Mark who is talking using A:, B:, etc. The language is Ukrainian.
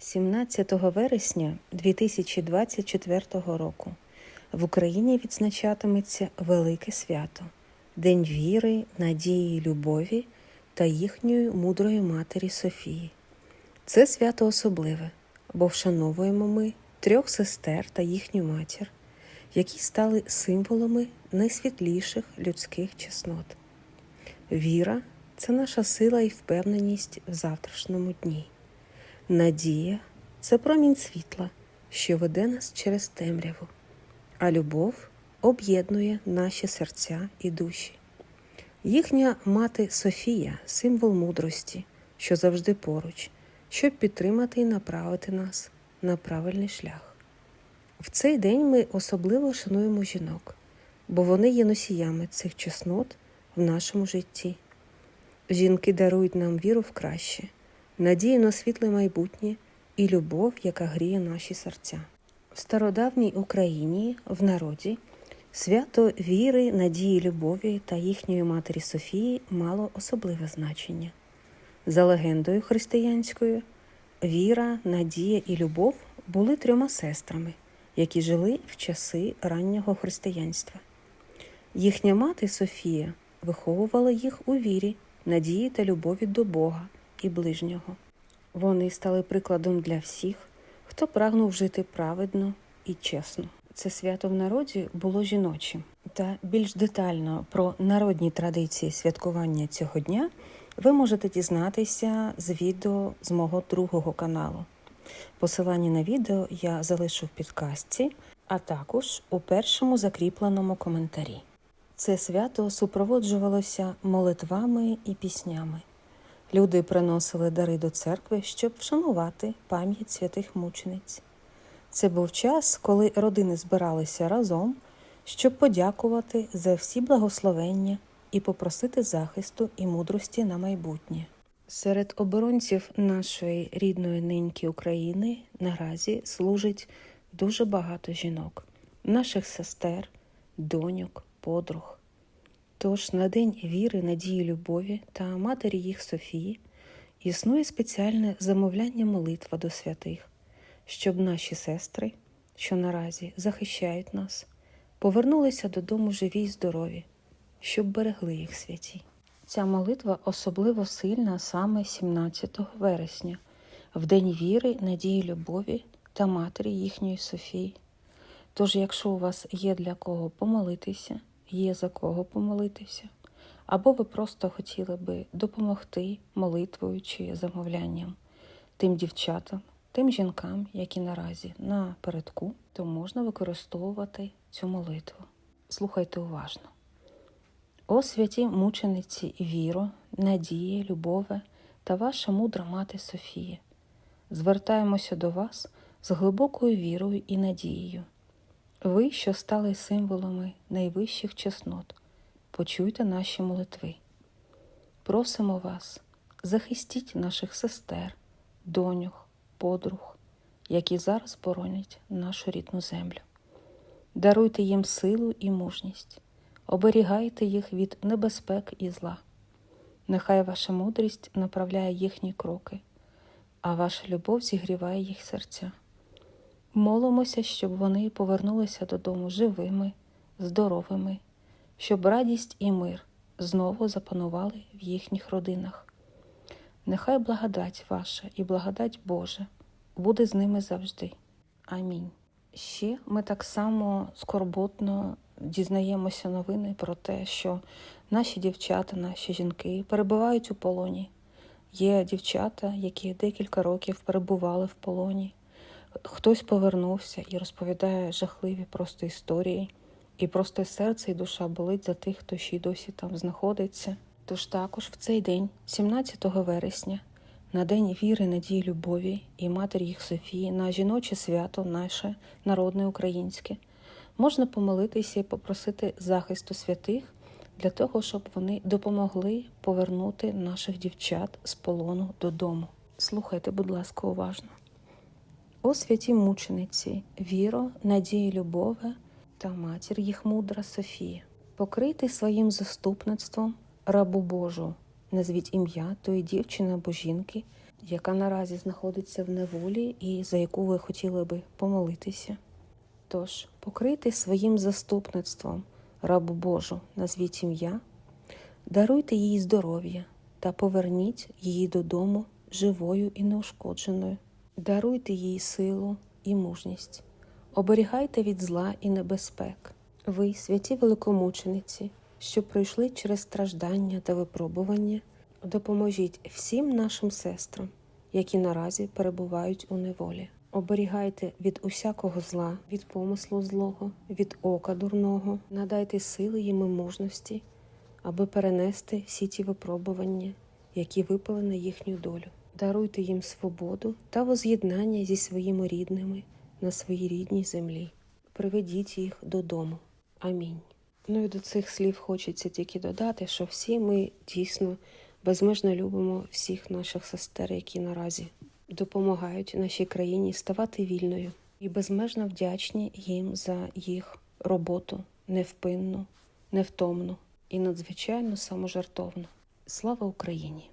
A: 17 вересня 2024 року в Україні відзначатиметься велике свято День віри, надії, любові та їхньої мудрої матері Софії. Це свято особливе, бо вшановуємо ми трьох сестер та їхню матір, які стали символами найсвітліших людських чеснот. Віра це наша сила і впевненість в завтрашньому дні. Надія це промінь світла, що веде нас через темряву, а любов об'єднує наші серця і душі. Їхня мати Софія символ мудрості, що завжди поруч, щоб підтримати і направити нас на правильний шлях. В цей день ми особливо шануємо жінок, бо вони є носіями цих чеснот в нашому житті. Жінки дарують нам віру в краще, надію на світле майбутнє і любов, яка гріє наші серця. В стародавній Україні в народі свято віри, надії, любові та їхньої матері Софії мало особливе значення. За легендою християнською, віра, надія і любов були трьома сестрами, які жили в часи раннього християнства. Їхня мати Софія виховувала їх у вірі, надії та любові до Бога і ближнього. Вони стали прикладом для всіх, хто прагнув жити праведно і чесно. Це свято в народі було жіночим. Та більш детально про народні традиції святкування цього дня ви можете дізнатися з відео з мого другого каналу. Посилання на відео я залишу в підкастці, а також у першому закріпленому коментарі. Це свято супроводжувалося молитвами і піснями. Люди приносили дари до церкви, щоб вшанувати пам'ять святих мучениць. Це був час, коли родини збиралися разом, щоб подякувати за всі благословення і попросити захисту і мудрості на майбутнє. Серед оборонців нашої рідної неньки України наразі служить дуже багато жінок, наших сестер, доньок, подруг. Тож на День віри, надії, любові та матері їх Софії існує спеціальне замовляння молитва до святих, щоб наші сестри, що наразі захищають нас, повернулися додому живі й здорові, щоб берегли їх святі. Ця молитва особливо сильна саме 17 вересня, в День віри, надії, любові та матері їхньої Софії. Тож, якщо у вас є для кого помолитися, є за кого помолитися, або ви просто хотіли би допомогти молитвою чи замовлянням тим дівчатам, тим жінкам, які наразі на передку, то можна використовувати цю молитву. Слухайте уважно. О святі мучениці віро, надії, любове та ваша мудра мати Софія, звертаємося до вас з глибокою вірою і надією. Що стали символами найвищих чеснот, почуйте наші молитви. Просимо вас, захистіть наших сестер, доньок, подруг, які зараз боронять нашу рідну землю. Даруйте їм силу і мужність, оберігайте їх від небезпек і зла. Нехай ваша мудрість направляє їхні кроки, а ваша любов зігріває їх серця. Молимося, щоб вони повернулися додому живими, здоровими, щоб радість і мир знову запанували в їхніх родинах. Нехай благодать ваша і благодать Божа буде з ними завжди. Амінь. Ще ми так само скорботно дізнаємося новини про те, що наші дівчата, наші жінки перебувають у полоні. Є дівчата, які декілька років перебували в полоні. Хтось повернувся і розповідає жахливі просто історії, і просто серце і душа болить за тих, хто ще й досі там знаходиться. Тож також в цей день, 17 вересня, на День віри, надії, любові і матері їх Софії, на жіноче свято, наше народне українське, можна помолитися і попросити захисту святих для того, щоб вони допомогли повернути наших дівчат з полону додому. Слухайте, будь ласка, уважно. О святі мучениці, віро, надії, любове та матір їх мудра Софія, покрийте своїм заступництвом рабу Божу, Назвіть ім'я тої дівчини або жінки, яка наразі знаходиться в неволі і за яку ви хотіли би помолитися. Тож, покрийте своїм заступництвом рабу Божу, назвіть ім'я, даруйте їй здоров'я та поверніть її додому живою і неушкодженою. Даруйте їй силу і мужність, оберігайте від зла і небезпек. Ви, святі великомучениці, що пройшли через страждання та випробування, допоможіть всім нашим сестрам, які наразі перебувають у неволі. Оберігайте від усякого зла, від помислу злого, від ока дурного, надайте сили їм і мужності, аби перенести всі ті випробування, які випали на їхню долю. Даруйте їм свободу та воз'єднання зі своїми рідними на своїй рідній землі. Приведіть їх додому. Амінь. Ну і до цих слів хочеться тільки додати, що всі ми дійсно безмежно любимо всіх наших сестер, які наразі допомагають нашій країні ставати вільною, і безмежно вдячні їм за їх роботу невпинну, невтомну і надзвичайно саможартовну. Слава Україні!